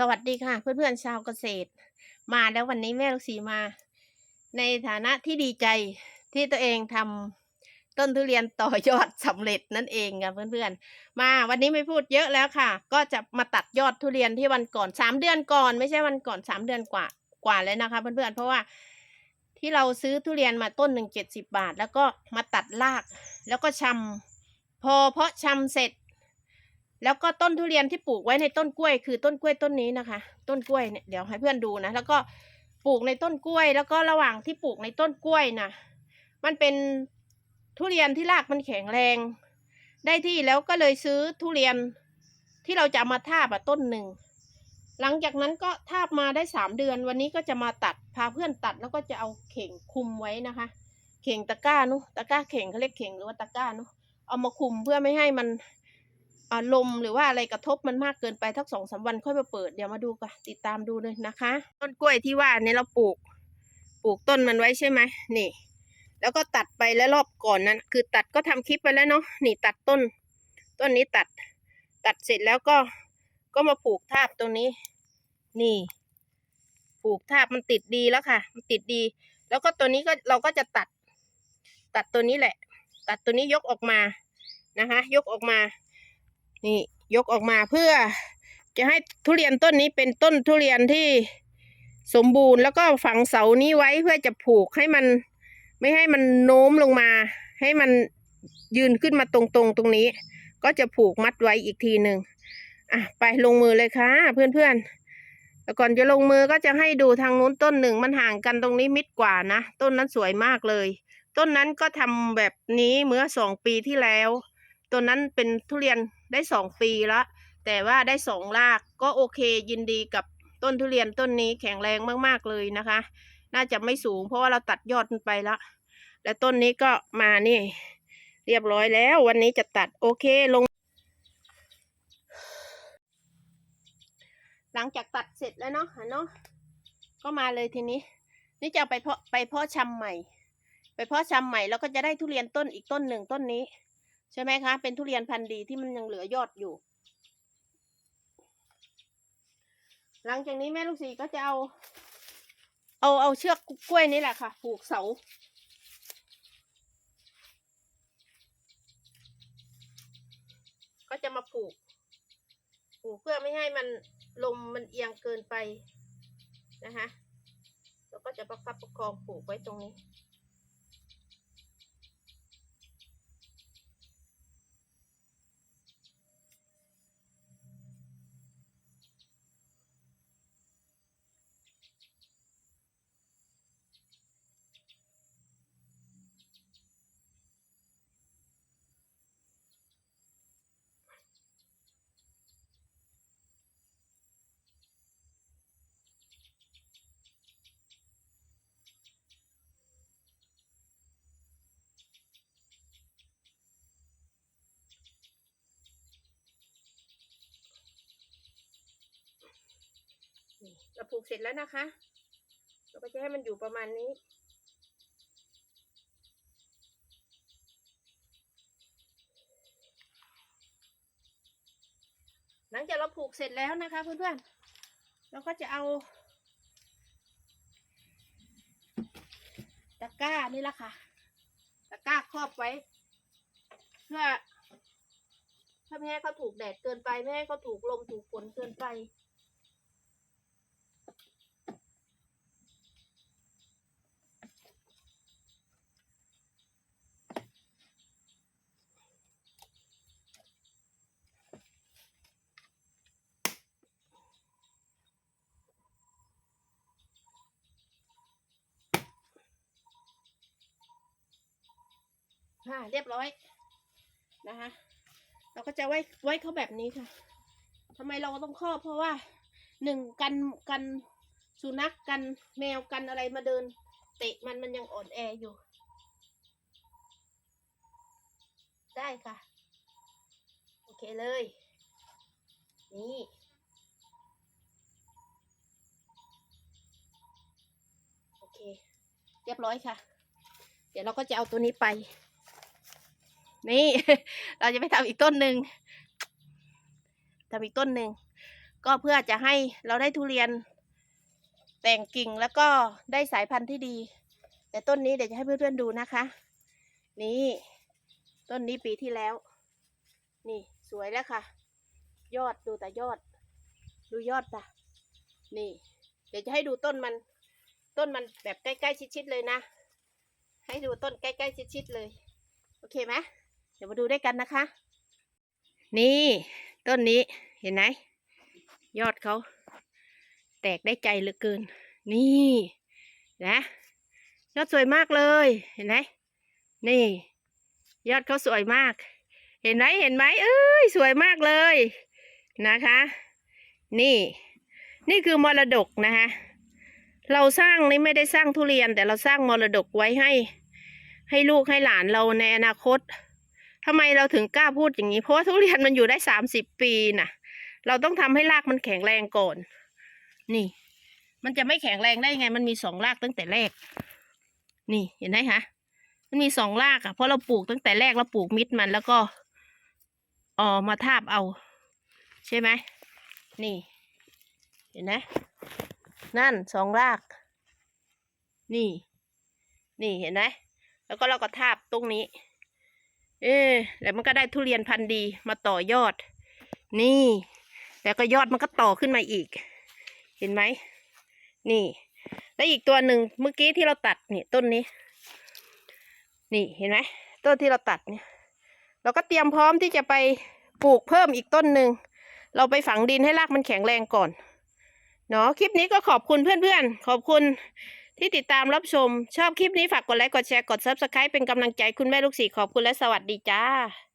สวัสดีค่ะ เพื่อนๆชาวเกษตร มาแล้ววันนี้แม่ลูกศรีมา ในฐานะที่ดีใจที่ตัวเองทำต้นทุเรียนต่อยอดสำเร็จนั่นเองค่ะเพื่อนๆ มาวันนี้ไม่พูดเยอะแล้วค่ะ ก็จะมาตัดยอดทุเรียนที่วันก่อนสามเดือนก่อนไม่ใช่วันก่อนสามเดือนกว่ากว่าแล้วนะคะเพื่อนๆเพราะว่าที่เราซื้อทุเรียนมาต้นหนึ่งเจ็ดสิบาท แล้วก็มาตัดราก แล้วก็ชำพอเพาะชำเสร็จ แล้วก็ต้นทุเรียนที่ปลูกไว้ในต้นกล้วย คือต้นกล้วยต้นนี้นะคะ ต้นกล้วยเนี่ยเดี๋ยวให้เพื่อนดูนะ แล้วก็ปลูกในต้นกล้วย แล้วก็ระหว่างที่ปลูกในต้นกล้วยนะมันเป็นทุเรียนที่รากมันแข็งแรง ได้ที่แล้วก็เลยซื้อทุเรียนที่เราจะมาทาบอะต้นหนึ่งหลังจากนั้นก็ทาบมาได้สามเดือน วันนี้ก็จะมาตัดพาเพื่อนตัดแล้วก็จะเอาเข่งคุมไว้นะคะ เข่งตะกร้านุตะกร้าเข่งเขาเรียกเข่งหรือว่าตะกร้านุเอามาคุมเพื่อไม่ให้มัน ลมหรือว่าอะไรกระทบมันมากเกินไปทักสองสามวันค่อยมาเปิดเดี๋ยวมาดูกันติดตามดูเลยนะคะ ต้นกล้วยที่ว่าเนี่ยเราปลูก ปลูกต้นมันไว้ใช่ไหมนี่ แล้วก็ตัดไปแล้วรอบก่อนนั้น คือตัดก็ทำคลิปไปแล้วเนาะนี่ตัดต้น ต้นนี้ตัด ตัดเสร็จแล้วก็ก็มาผูกทาบตรงนี้ นี่ผูกทาบมันติดดีแล้วค่ะ มันติดดี แล้วก็ตัวนี้ก็เราก็จะตัด ตัดตัวนี้แหละ ตัดตัวนี้ยกออกมานะคะ ยกออกมา นี่ยกออกมาเพื่อจะให้ทุเรียนต้นนี้เป็นต้นทุเรียนที่สมบูรณ์แล้วก็ฝังเสานี้ไว้เพื่อจะผูกให้มันไม่ให้มันโน้มลงมา ให้มันยืนขึ้นมาตรงๆตรงนี้ ก็จะผูกมัดไว้อีกทีหนึ่งอะไปลงมือเลยค่ะ เพื่อนๆแต่ก่อนจะลงมือก็จะให้ดูทางนู้นต้นหนึ่งมันห่างกันตรงนี้มิดกว่านะ ต้นนั้นสวยมากเลย ต้นนั้นก็ทำแบบนี้เมื่อสองปีที่แล้ว ต้นนั้นเป็นทุเรียน ได้สองปีละแต่ว่าได้สองรากก็โอเคยินดีกับต้นทุเรียนต้นนี้แข็งแรงมากๆเลยนะคะ น่าจะไม่สูงเพราะว่าเราตัดยอดมันไปละและต้นนี้ก็มานี่ เรียบร้อยแล้ววันนี้จะตัดโอเคลง หลังจากตัดเสร็จแล้วเนาะเนาะก็มาเลยทีนี้ นี่จะไปเพาะไปเพาะชำใหม่ ไปเพาะชำใหม่แล้วก็จะได้ทุเรียนต้นอีกต้นหนึ่งต้นนี้ ใช่ไหมคะ เป็นทุเรียนพันธุ์ดีที่มันยังเหลือยอดอยู่ หลังจากนี้แม่ลูกศรีก็จะเอา เอาเอาเชือกกล้วยนี่แหละค่ะ ผูกเสา ก็จะมาผูก ผูกเพื่อไม่ให้มันลมมันเอียงเกินไปนะคะ แล้วก็จะประคับประคองผูกไว้ตรงนี้ เราผูกเสร็จแล้วนะคะ เราก็จะให้มันอยู่ประมาณนี้ หลังจากเราผูกเสร็จแล้วนะคะเพื่อนๆ เราก็จะเอาตะกร้านี่ละค่ะ ตะกร้าครอบไว้ เพื่อถ้าไม่ให้เขาถูกแดดเกินไป ไม่ให้เขาถูกลมถูกฝนเกินไป ค่ะเรียบร้อยนะคะ เราก็จะไว้ไว้เขาแบบนี้ค่ะทำไมเราต้องครอบเพราะว่าหนึ่งกันกันสุนัขกันแมวกันอะไรมาเดิน เตะมันมันยังอ่อนแออยู่ ได้ค่ะ โอเคเลย นี่โอเค เรียบร้อยค่ะ เดี๋ยวเราก็จะเอาตัวนี้ไป นี่ เราจะไปทำอีกต้นหนึ่งทำอีกต้นหนึ่งก็เพื่อจะให้เราได้ทุเรียนแต่งกิ่งแล้วก็ได้สายพันธุ์ที่ดี แต่ต้นนี้เดี๋ยวจะให้เพื่อนๆดูนะคะ นี่ต้นนี้ปีที่แล้ว นี่สวยแล้วค่ะ ยอดดูแต่ยอด ดูยอดปะนี่ เดี๋ยวจะให้ดูต้นมัน ต้นมันแบบใกล้ๆชิดๆเลยนะ ให้ดูต้นใกล้ๆชิดๆเลย โอเคไหม เดี๋ยวมาดูด้วยกันนะคะ นี่ต้นนี้เห็นไหมยอดเขา แตกได้ใจเหลือเกิน นี่นะยอดสวยมากเลยเห็นไหมนี่ ยอดเขาสวยมาก เห็นไหมเห็นไหมเอ้ยสวยมากเลยนะคะ นี่ นี่คือมรดกนะคะเราสร้างนี่ไม่ได้สร้างทุเรียน แต่เราสร้างมรดกไว้ให้ ให้ลูกให้หลานเราในอนาคต ทำไมเราถึงกล้าพูดอย่างนี้ เพราะว่าทุเรียนมันอยู่ได้สามสิบปีน่ะ เราต้องทำให้รากมันแข็งแรงก่อน นี่ มันจะไม่แข็งแรงได้ไง มันมีสองรากตั้งแต่แรก นี่เห็นไหมคะ มันมีสองรากอะ เพราะเราปลูกตั้งแต่แรกเราปลูกมิดมันแล้วก็ออมาทาบเอา ใช่ไหม นี่ เห็นไหมนั่นสองราก นี่ นี่เห็นไหมแล้วก็เราก็ทาบตรงนี้ เออแล้วมันก็ได้ทุเรียนพันธุ์ดีมาต่อยอด นี่ แล้วก็ยอดมันก็ต่อขึ้นมาอีก เห็นไหม นี่ แล้วอีกตัวหนึ่งเมื่อกี้ที่เราตัดนี่ต้นนี้ นี่เห็นไหมต้นที่เราตัดเนี่ย เราก็เตรียมพร้อมที่จะไปปลูกเพิ่มอีกต้นหนึ่ง เราไปฝังดินให้รากมันแข็งแรงก่อน เนาะคลิปนี้ก็ขอบคุณเพื่อนๆ ขอบคุณ ที่ติดตามรับชม ชอบคลิปนี้ฝากกดไลค์ กดแชร์ กด Subscribe เป็นกำลังใจคุณแม่ลูกสี่ขอบคุณและสวัสดีจ้า